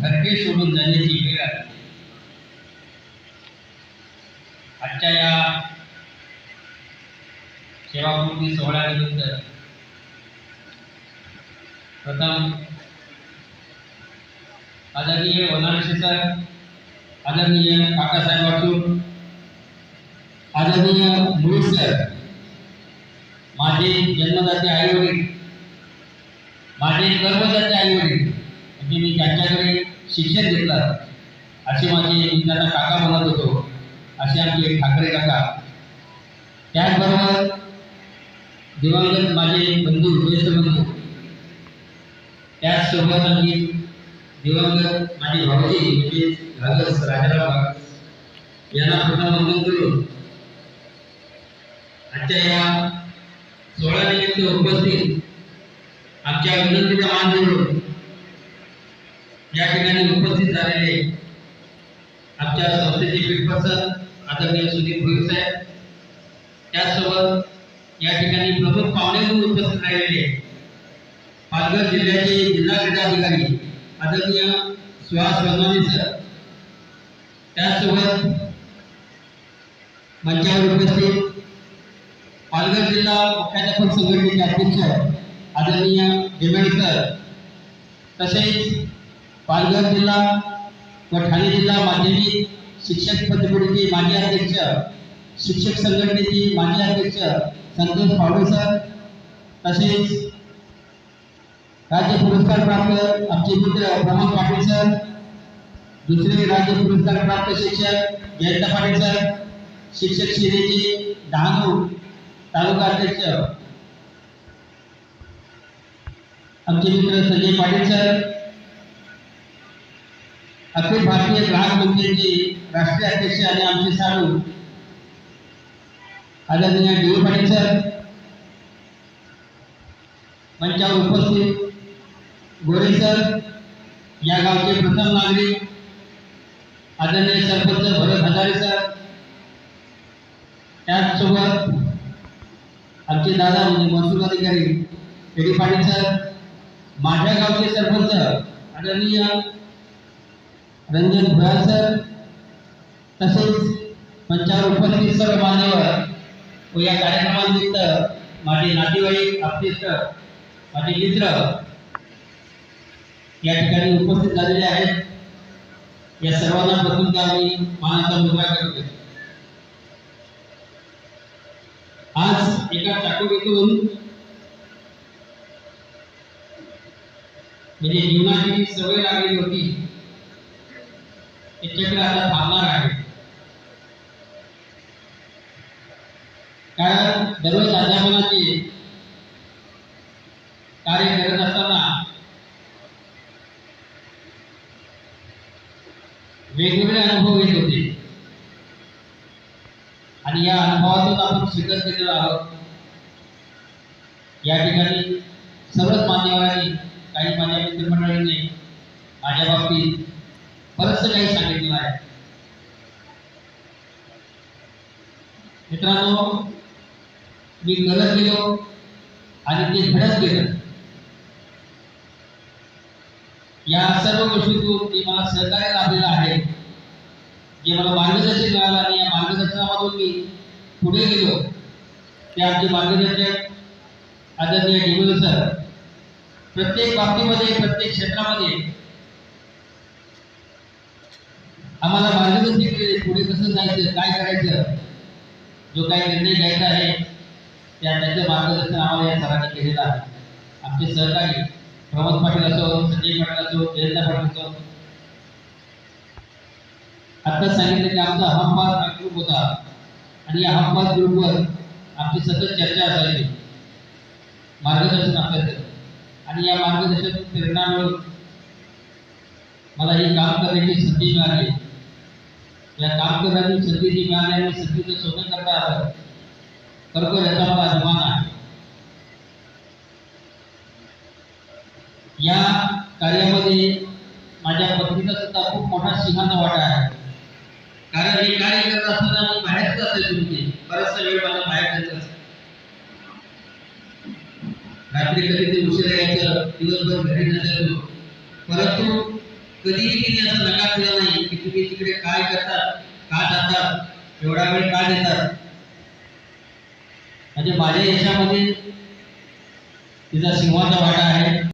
घरटे सोडून जाण्याची वेळ आली. आजच्या या सेवापूर्ती सोहळ्यानंतर प्रथम आदरणीय वनारशी सर आदरणीय काकासाहेब वाटून आदरणीय मुळी सर माझे जन्मदाते आई त्यांच्याकडे शिक्षण घेतलं. अशी माझी त्यांना काका म्हणत होतो. असे आमचे ठाकरे काका. त्याचबरोबर दिवंगत माझे बंधू ज्येष्ठ बंधू. त्याचसोबत आम्ही दिवंगत माझे भाऊजी म्हणजे राजस राजाराम. यांना पुन्हा वंदन करून आजच्या या सोहळ्यानिमित्त उपस्थित आमच्या विनंतीचा मान देऊन या ठिकाणी उपस्थित झालेले आमच्या संस्थेचे पीठप्रसन्न आदरणीय सुदीप भोईर साहेब त्याचसोबत या ठिकाणी प्रमुख पाहुणे म्हणून उपस्थित राहिलेले पालघर जिल्ह्याचे जिल्हा क्रीडा अधिकारी आदरणीय सुहास वंदाने सर त्याचसोबत मंचावर उपस्थित पालघर जिल्हा मुख्याध्यापक संघटनेचे अध्यक्ष आदरणीय हेमेड सर तसेच पालघर जिल्हा व ठाणे जिल्हा माध्यमिक शिक्षक पद्धतीचे माजी अध्यक्ष शिक्षक संघटनेची माजी अध्यक्ष संतोष पावडे सर तसेच राज्य पुरस्कार प्राप्त आमचे मित्र प्रमोद पाटील सर दुसरे राज्य पुरस्कार प्राप्त शिक्षक जयंत पाटील सर शिक्षक शिरेचे डहाणू तालुका अध्यक्ष आमचे मित्र संजय पाटील सर अखिल भारतीय ग्राहक मंडळाचे राष्ट्रीय अध्यक्ष आणि आमचे साडू आदरणीय डी पाटील सर मंचावर उपस्थित गोरे सर या गावचे प्रथम नागरिक आदरणीय सरपंच भरत हजारे सर त्याचसोबत आमचे दादा म्हणजे महसूल अधिकारी पाटील सर माझ्या गावचे सरपंच आदरणीय रंजन भुयार सर तसेच मंचावर उपस्थित सर्व मान्यवर व या कार्यक्रमानिमित्त माझे नातेवाईक आप्तेष्ट माझे मित्र या ठिकाणी उपस्थित झालेले आहेत. या सर्वांना प्रथमतः आम्ही मानाचा मुद्रा करतो आज एका चाकोरीतून म्हणजे जीवनाची सवय लागलेली होती ते आता थांबणार आहे. कारण दररोज अध्यापनाची कार्य करत असताना वेगवेगळे अनुभव येत होते. आणि या अनुभवातून आपण स्वीकार केलेलो आहोत. या ठिकाणी सर्वच मान्यवरांनी काही माझ्या मित्रमंडळींनी माझ्या बाबतीत बरंच काही सांगितलं आहे मित्रांनो मी गरज गेलो आणि ते घडत गेलं. या सर्व गोष्टीतून ते मला सहकार्य लाभलेलं आहे. जे मला मार्गदर्शन मिळालं आणि या मार्गदर्शनामधून मी पुढे गेलो ते आमचे मार्गदर्शक आदरणीय डिवल सर. प्रत्येक बाबतीमध्ये प्रत्येक क्षेत्रामध्ये आम्हाला मार्गदर्शन केले पुढे कसं जायचं काय करायचं? जो काही निर्णय घ्यायचा आहे त्या त्याचं मार्गदर्शन आम्हाला या सरांनी केलेलं आहे. आमचे सहकारी प्रमोद पाटील असो संजय पाटील असो जयंता पाटील असो. आत्ताच सांगितलं की आमचा हमपास हा ग्रुप होता. आणि या हमपास ग्रुपवर आमची सतत चर्चा असायची. मार्गदर्शन असायचं. आणि या मार्गदर्शन प्रेरणा मिळून मला हे काम करण्याची संधी मिळाली. या काम करण्याची संधी जी मिळाली आणि संधीचं शोधन करता आलं. खरोखर याचा मला अभिमान आहे. या कार्यामध्ये माझ्या पत्नीचा सुद्धा खूप मोठा सिंहाचा वाटा आहे. कारण हे कार्य करत असताना मी बाहेरच असेल म्हणजे बराचसा वेळ मला बाहेर जायचं असेल रात्री कधी ते उशिरा यायचं दिवसभर घरी नसायचो परंतु कधीही तिने असं नकार दिला नाही की तुम्ही तिकडे काय करता का जातात एवढा वेळ का देतात? म्हणजे माझ्या यशामध्ये तिचा सिंहाचा वाटा आहे.